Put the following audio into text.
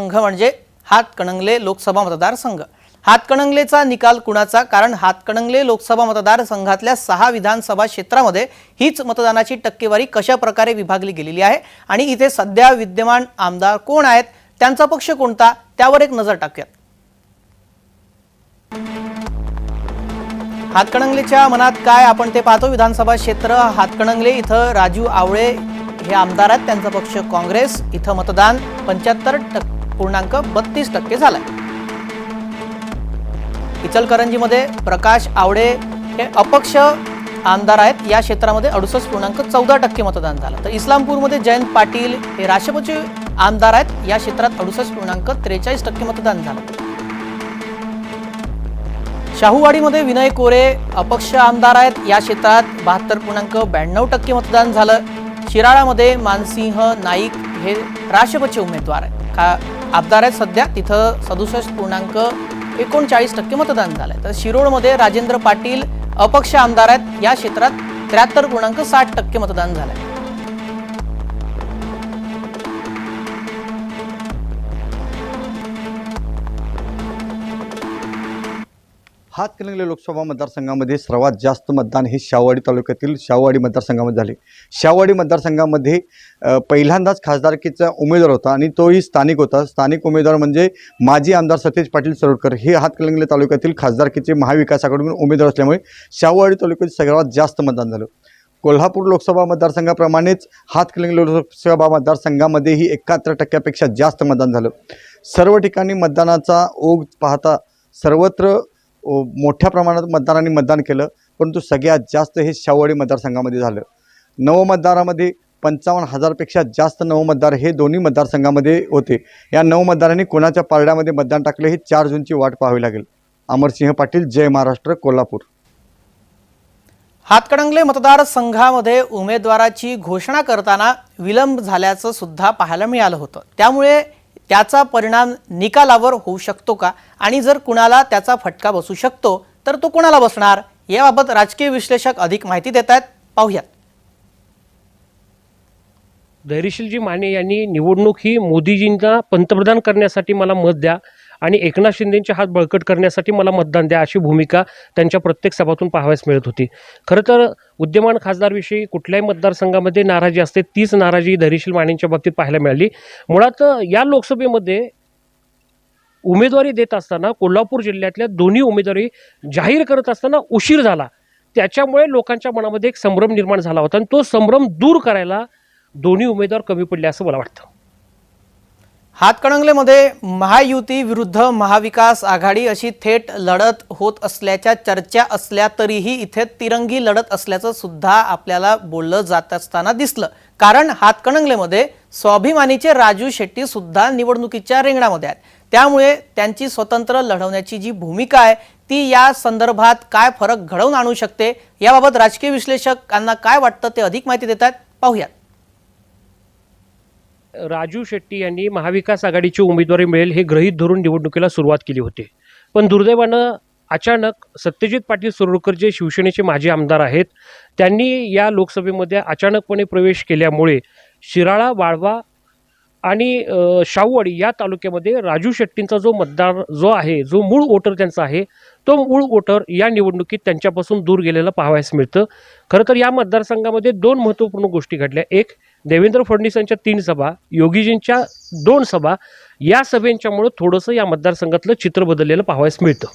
संघ म्हणजे हातकणंगले लोकसभा मतदारसंघ. हातकणंगलेचा निकाल कुणाचा? कारण हातकणंगले लोकसभा मतदारसंघातल्या सहा विधानसभा क्षेत्रामध्ये हीच मतदानाची टक्केवारी कशा प्रकारे विभागली गेलेली आहे? आणि इथे सध्या विद्यमान आमदार कोण आहेत? त्यांचा पक्ष कोणता? त्यावर एक नजर टाकूयात. हातकणंगलेच्या मनात काय आपण ते पाहतो? विधानसभा क्षेत्र हातकणंगले इथं राजू आवळे हे आमदार आहेत. त्यांचा पक्ष काँग्रेस इथं मतदान पंच्याहत्तर टक्के. पूर्णांक बत्तीस टक्के झालाय. इचलकरंजीमध्ये प्रकाश आवडे हे अपक्ष आमदार आहेत. या क्षेत्रामध्ये अडुसष्ट पूर्णांक चौदा टक्के मतदान झालं. तर इस्लामपूरमध्ये जयंत पाटील हे राष्ट्रपती आमदार आहेत. या क्षेत्रात अडुसष्ट पूर्णांक त्रेचाळीस टक्के मतदान झालं. शाहूवाडीमध्ये विनय कोरे अपक्ष आमदार आहेत. या क्षेत्रात बहात्तर पूर्णांक ब्याण्णव टक्के मतदान झालं. शिराळामध्ये मानसिंह नाईक हे राष्ट्रपती उमेदवार आहेत. का आमदार आहेत सध्या तिथं सदुसष्ट पूर्णांक एकोणचाळीस टक्के मतदान झालं आहे तर शिरोळमध्ये राजेंद्र पाटील अपक्ष आमदार आहेत या क्षेत्रात त्र्याहत्तर पूर्णांक साठ टक्के मतदान झालं आहे हातकणंगले लोकसभा मतदारसंघामध्ये सर्वात जास्त मतदान हे शाहवाडी तालुक्यातील शाहवाडी मतदारसंघामध्ये झाले. शाहवाडी मतदारसंघामध्ये पहिल्यांदाच खासदारकीचा उमेदवार होता आणि तोही स्थानिक होता. स्थानिक उमेदवार म्हणजे माजी आमदार सतीश पाटील सरोडकर. हे हातकणंगले तालुक्यातील खासदारकीचे महाविकासाकडून उमेदवार असल्यामुळे शाहवाडी तालुक्यात सर्वात जास्त मतदान झालं. कोल्हापूर लोकसभा मतदारसंघाप्रमाणेच हातकणंगले लोकसभा मतदारसंघामध्येही एकाहत्तर टक्क्यापेक्षा जास्त मतदान झालं. सर्व ठिकाणी मतदानाचा ओघ पाहता सर्वत्र मोठ्या प्रमाणात मतदारांनी मतदान केलं परंतु सगळ्यात जास्त हे शावडी मतदारसंघामध्ये झालं. नवमतदारामध्ये पंचावन्न हजारपेक्षा जास्त नवमतदार हे दोन्ही मतदारसंघामध्ये होते. या नवमतदारांनी कोणाच्या पारड्यामध्ये मतदान टाकले हे चार जूनची वाट पाहावी लागेल. अमरसिंह पाटील जय महाराष्ट्र कोल्हापूर. हातकणंगले मतदारसंघामध्ये उमेदवाराची घोषणा करताना विलंब झाल्याचं सुद्धा पाहायला मिळालं होतं. त्यामुळे त्याचा परिणाम निकालावर होऊ शकतो का? आणि जर कुणाला त्याचा फटका बसू शकतो तर तो कुणाला बसणार? याबाबत राजकीय विश्लेषक अधिक माहिती देत आहेत. पाहूयात. धैर्यशीलजी माने यांनी निवडणूक ही मोदीजींना पंतप्रधान करण्यासाठी मला मत द्या. आणि एकनाथ शिंदेचे हात बळकट करण्यासाठी मला मतदान द्या अशी भूमिका त्यांच्या प्रत्येक सभातून पाहावयास मिळत होती. खरं तर उद्यमान खासदारविषयी कुठल्याही मतदारसंघामध्ये नाराजी असते तीच नाराजी धैर्यशील मानेंच्या बाबतीत पाहायला मिळाली. मुळात या लोकसभेमध्ये उमेदवारी देत असताना कोल्हापूर जिल्ह्यातल्या दोन्ही उमेदवारी जाहीर करत असताना उशीर झाला. त्याच्यामुळे लोकांच्या मनामध्ये एक संभ्रम निर्माण झाला होता आणि तो संभ्रम दूर करायला दोन्ही उमेदवार कमी पडले असं मला वाटतं. हातकणंगलेमध्ये महायुती विरुद्ध महाविकास आघाडी अशी थेट लढत होत असल्याच्या चर्चा असल्या तरीही इथे तिरंगी लढत असल्याचं सुद्धा आपल्याला बोललं जात असताना दिसलं. कारण हातकणंगलेमध्ये स्वाभिमानीचे राजू शेट्टी सुद्धा निवडणुकीच्या रिंगणामध्ये आहेत. त्यामुळे त्यांची स्वतंत्र लढवण्याची जी भूमिका आहे ती या संदर्भात काय फरक घडवून आणू शकते याबाबत राजकीय विश्लेषकांना काय वाटतं ते अधिक माहिती देत आहेत. पाहूयात. राजू शेट्टी यांनी महाविकास आघाडीची उमेदवारी मिळेल हे ग्रहीत धरून निवडणुकीला सुरुवात केली होती. पण दुर्दैवानं अचानक सत्यजित पाटील सुरळकर जे शिवसेनेचे माजी आमदार आहेत त्यांनी या लोकसभेमध्ये अचानकपणे प्रवेश केल्यामुळे शिराळा वाळवा आणि शाहूवाडी या तालुक्यामध्ये राजू शेट्टींचा जो मतदार जो आहे जो मूळ वोटर त्यांचा आहे तो मूळ वोटर या निवडणुकीत त्यांच्यापासून दूर गेलेलं पाहावयास मिळतं. खरं तर या मतदारसंघामध्ये दोन महत्त्वपूर्ण गोष्टी घडल्या. एक देवेंद्र फडणवीसांच्या तीन सभा योगीजींच्या दोन सभा या सभेंच्यामुळं थोडंसं या मतदारसंघातलं चित्र बदललेलं पाहावयास मिळतं.